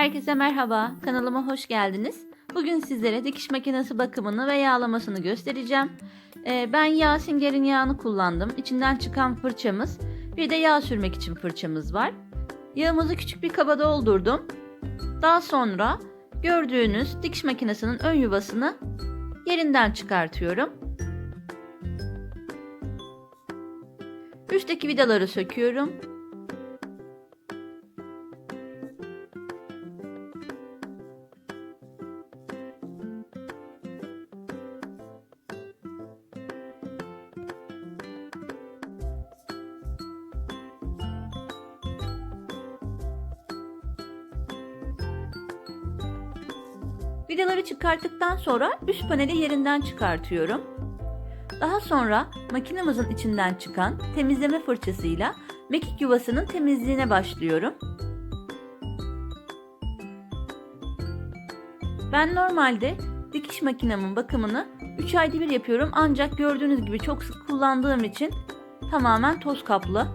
Herkese merhaba, kanalıma hoş geldiniz. Bugün sizlere dikiş makinesi bakımını ve yağlamasını göstereceğim. Ee, ben yağ singerin yağını kullandım. İçinden çıkan fırçamız, bir de yağ sürmek için fırçamız var. Yağımızı küçük bir kaba doldurdum. Daha sonra gördüğünüz dikiş makinesinin ön yuvasını yerinden çıkartıyorum. Üstteki vidaları söküyorum. Vidaları çıkarttıktan sonra üst paneli yerinden çıkartıyorum. Daha sonra makinemizin içinden çıkan temizleme fırçasıyla mekik yuvasının temizliğine başlıyorum. Ben normalde dikiş makinemin bakımını 3 ayda bir yapıyorum ancak gördüğünüz gibi çok sık kullandığım için tamamen toz kaplı.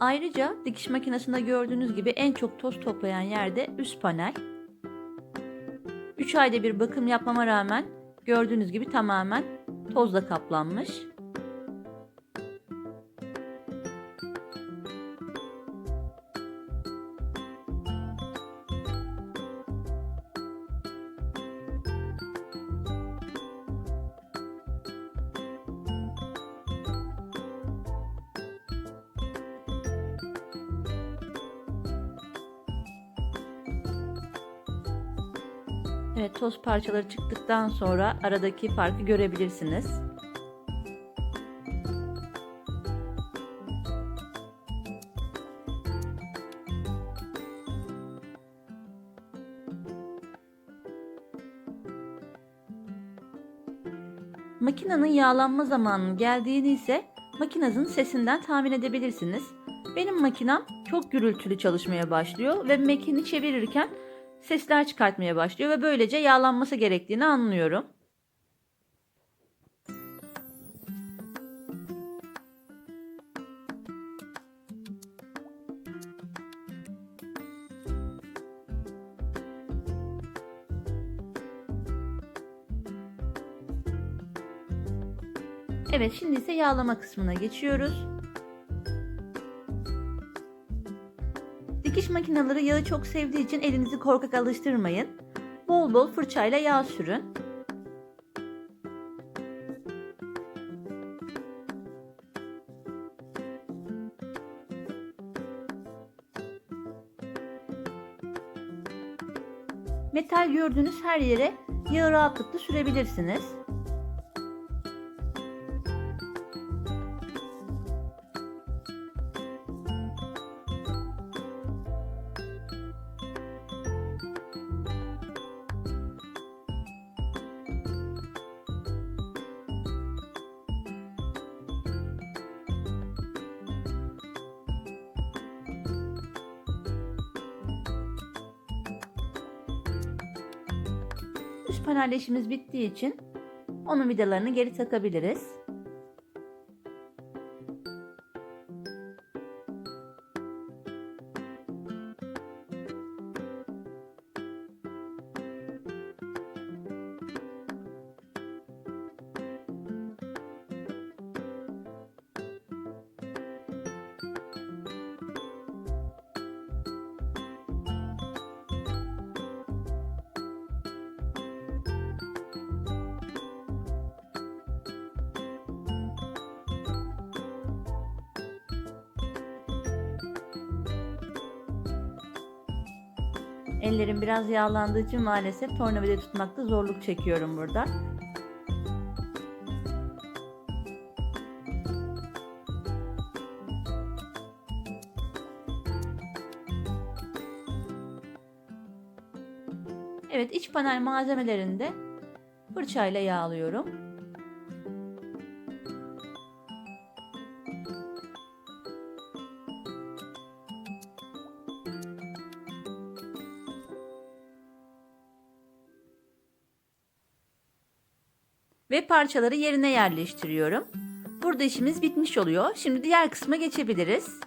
Ayrıca dikiş makinesinde gördüğünüz gibi en çok toz toplayan yerde üst panel. 3 ayda bir bakım yapmama rağmen gördüğünüz gibi tamamen tozla kaplanmış. Evet toz parçaları çıktıktan sonra aradaki farkı görebilirsiniz. Makinenin yağlanma zamanının geldiğini ise makinenizin sesinden tahmin edebilirsiniz. Benim makinem çok gürültülü çalışmaya başlıyor ve makini çevirirken sesler çıkartmaya başlıyor ve böylece yağlanması gerektiğini anlıyorum. Evet şimdi ise yağlama kısmına geçiyoruz. Dikiş makineleri yağı çok sevdiği için elinizi korkak alıştırmayın. Bol bol fırçayla yağ sürün. Metal gördüğünüz her yere yağı rahatlıkla sürebilirsiniz. Üst panel bittiği için onun vidalarını geri takabiliriz. Ellerim biraz yağlandığı için maalesef tornavida tutmakta zorluk çekiyorum burada. Evet iç panel malzemelerini de fırçayla yağlıyorum. Ve parçaları yerine yerleştiriyorum. Burada işimiz bitmiş oluyor. Şimdi diğer kısma geçebiliriz.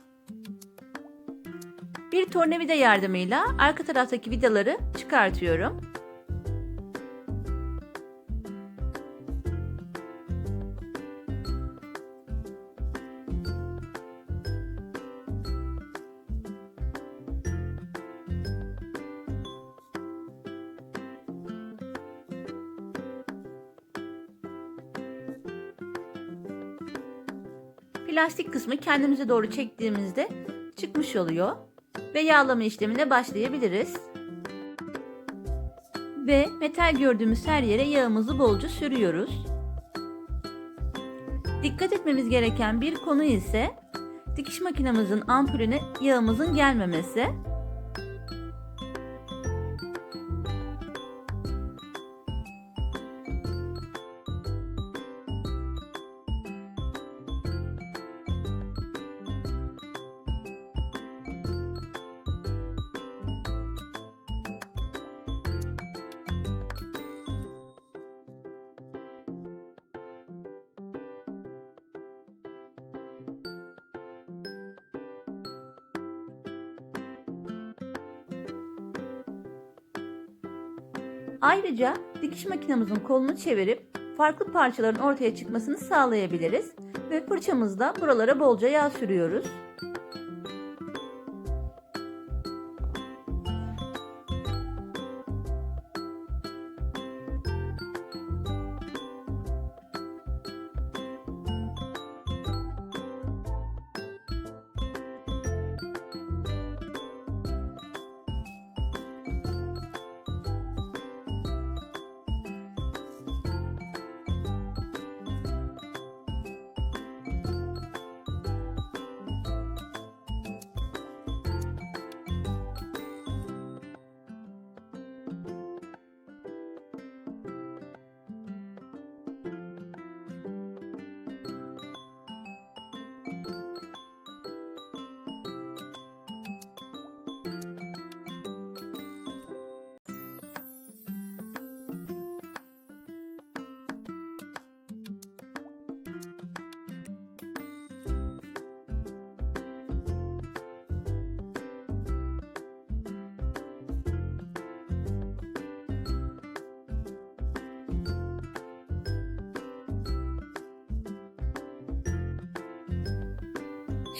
Bir tornavida yardımıyla arka taraftaki vidaları çıkartıyorum. Plastik kısmı kendimize doğru çektiğimizde çıkmış oluyor ve yağlama işlemine başlayabiliriz. Ve metal gördüğümüz her yere yağımızı bolca sürüyoruz. Dikkat etmemiz gereken bir konu ise dikiş makinemizin ampulüne yağımızın gelmemesi. Ayrıca dikiş makinemizin kolunu çevirip farklı parçaların ortaya çıkmasını sağlayabiliriz ve fırçamızla buralara bolca yağ sürüyoruz.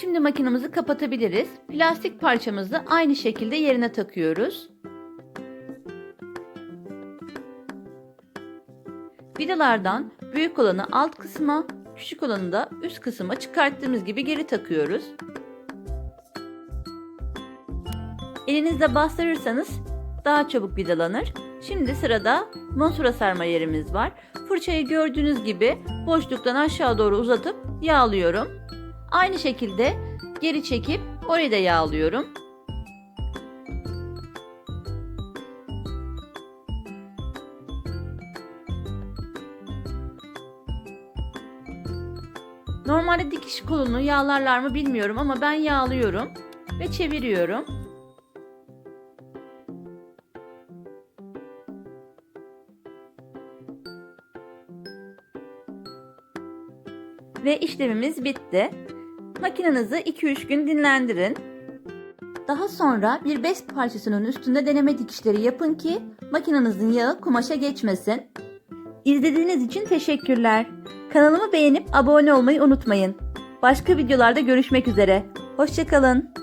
Şimdi makinemizi kapatabiliriz. Plastik parçamızı aynı şekilde yerine takıyoruz. Vidalardan büyük olanı alt kısma, küçük olanı da üst kısma çıkarttığımız gibi geri takıyoruz. Elinizle bastırırsanız daha çabuk vidalanır. Şimdi sırada monsura sarma yerimiz var. Fırçayı gördüğünüz gibi boşluktan aşağı doğru uzatıp yağlıyorum. Aynı şekilde geri çekip orayı da yağlıyorum. Normalde dikiş kolunu yağlarlar mı bilmiyorum ama ben yağlıyorum ve çeviriyorum. Ve işlemimiz bitti. Makinenizi 2-3 gün dinlendirin. Daha sonra bir bez parçasının üstünde deneme dikişleri yapın ki makinenizin yağı kumaşa geçmesin. İzlediğiniz için teşekkürler. Kanalımı beğenip abone olmayı unutmayın. Başka videolarda görüşmek üzere. Hoşçakalın.